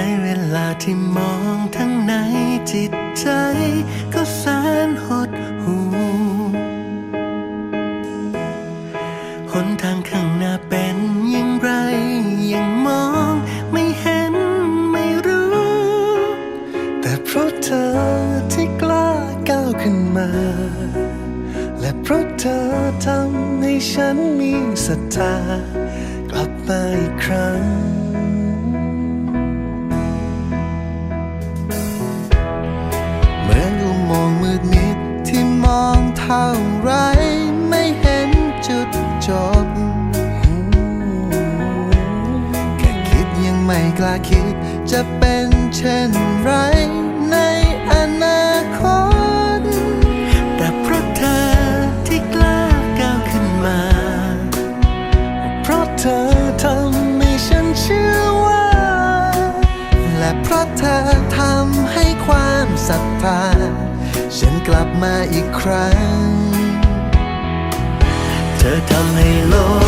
ในเวลาที่มองทั้งในจิตใจ ก็แสนหดหูหนทางข้างหน้าเป็นอย่างไร ยังมองไม่เห็นไม่รู้ แต่เพราะเธอที่กล้าก้าวขึ้นมา และเพราะเธอทำให้ฉันมีศรัทธากลับมาอีกครั้ง มองมืดมิดที่มองเท่าไรไม่เห็นจุดจบ แค่คิดยังไม่กล้าคิดจะเป็นเช่นไรในอนาคต แต่เพราะเธอที่กล้าก้าวขึ้นมา เพราะเธอทำให้ฉันเชื่อว่า และเพราะเธอทำให้ความศรัทธา ฉันกลับมาอีกครั้ง เธอทำให้โลก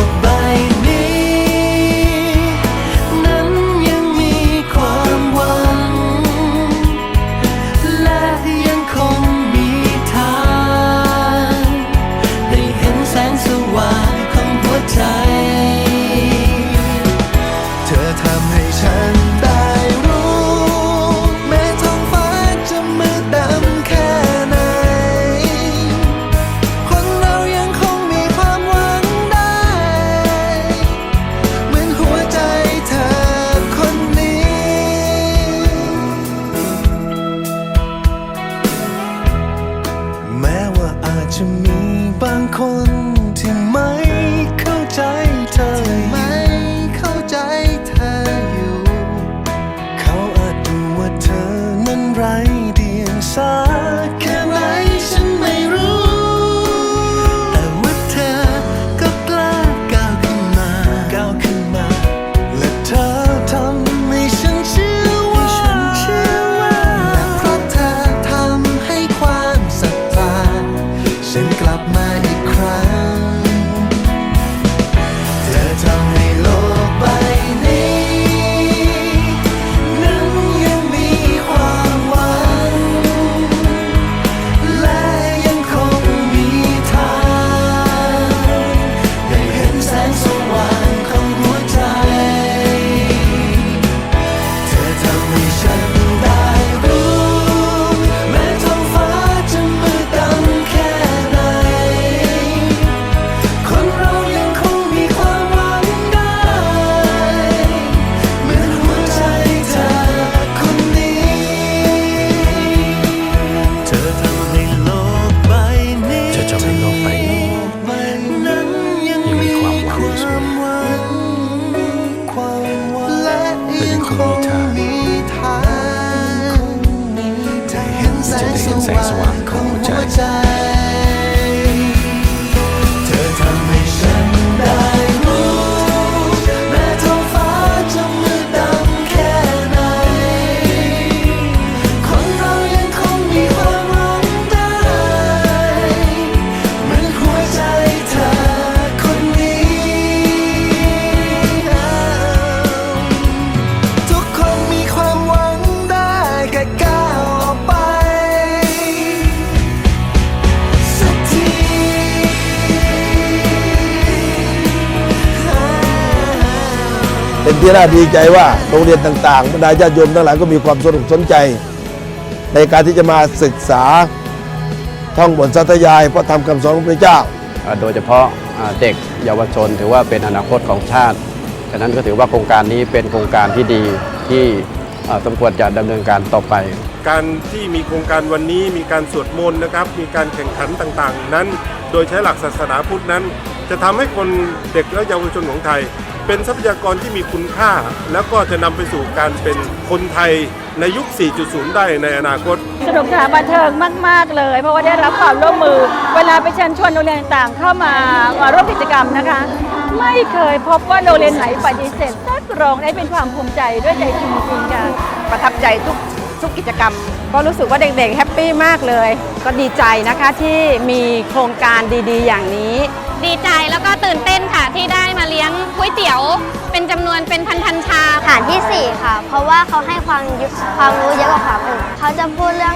ดี เเป็นที่น่าดีใจว่าโรงเรียนต่างๆบรรดาญาติโยมทั้งหลายก็มีความสนุกสนใจ ในการที่จะมาศึกษาท่องบทสัตยายพระธรรมคำสอนของพระเจ้า โดยเฉพาะเด็กเยาวชนถือว่าเป็นอนาคตของชาติฉะนั้นก็ถือว่าโครงการนี้เป็นโครงการที่ดีที่สมควรจะดำเนินการต่อไป การที่มีโครงการวันนี้มีการสวดมนต์นะครับ มีการแข่งขันต่างๆ นั้น โดยใช้หลักศาสนาพุทธนั้น จะทำให้คนเด็กและเยาวชนของไทย เป็นทรัพยากรที่มีคุณค่า แล้วก็จะนำไปสู่การเป็นคนไทยในยุค 4.0 ได้ในอนาคต สนุกสนานบันเทิงมาก ๆ เลย เพราะว่าได้รับความร่วมมือ เวลาไปเชิญชวนโรงเรียนต่างๆ เข้ามามาร่วมกิจกรรมนะคะ ไม่เคยพบว่าโรงเรียนไหนปฏิเสธสักโรงได้เป็นความภูมิใจด้วยใจจริงๆค่ะประทับใจทุกทุกกิจกรรม ก็รู้สึกว่าเด็กๆแฮปปี้มากเลย ก็ดีใจนะคะที่มีโครงการดีๆ อย่างนี้ ดีใจแล้วก็ตื่นเต้นค่ะที่ได้มาเลี้ยงก๋วยเตี๋ยว เป็นจำนวนเป็นพันๆชามฐานที่ 4 ค่ะ เพราะว่าเขาให้ความยุความรู้เยอะกว่าขาอื่นเขาจะพูดเรื่อง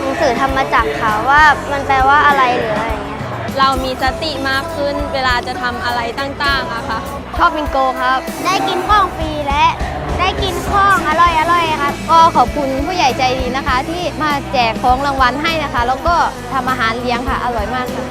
หนังสือธรรมจักรค่ะว่ามันแปลว่าอะไรหรืออะไรอย่างเงี้ยเรามีสติมากขึ้นเวลาจะทำอะไรต่างๆอะค่ะ ชอบบิงโกครับ ได้กินของฟรีและได้กินของอร่อยอร่อยครับก็ขอบคุณผู้ใหญ่ใจดีนะคะ ที่มาแจกของรางวัลให้นะคะ แล้วก็ทำอาหารเลี้ยงค่ะอร่อยมากค่ะ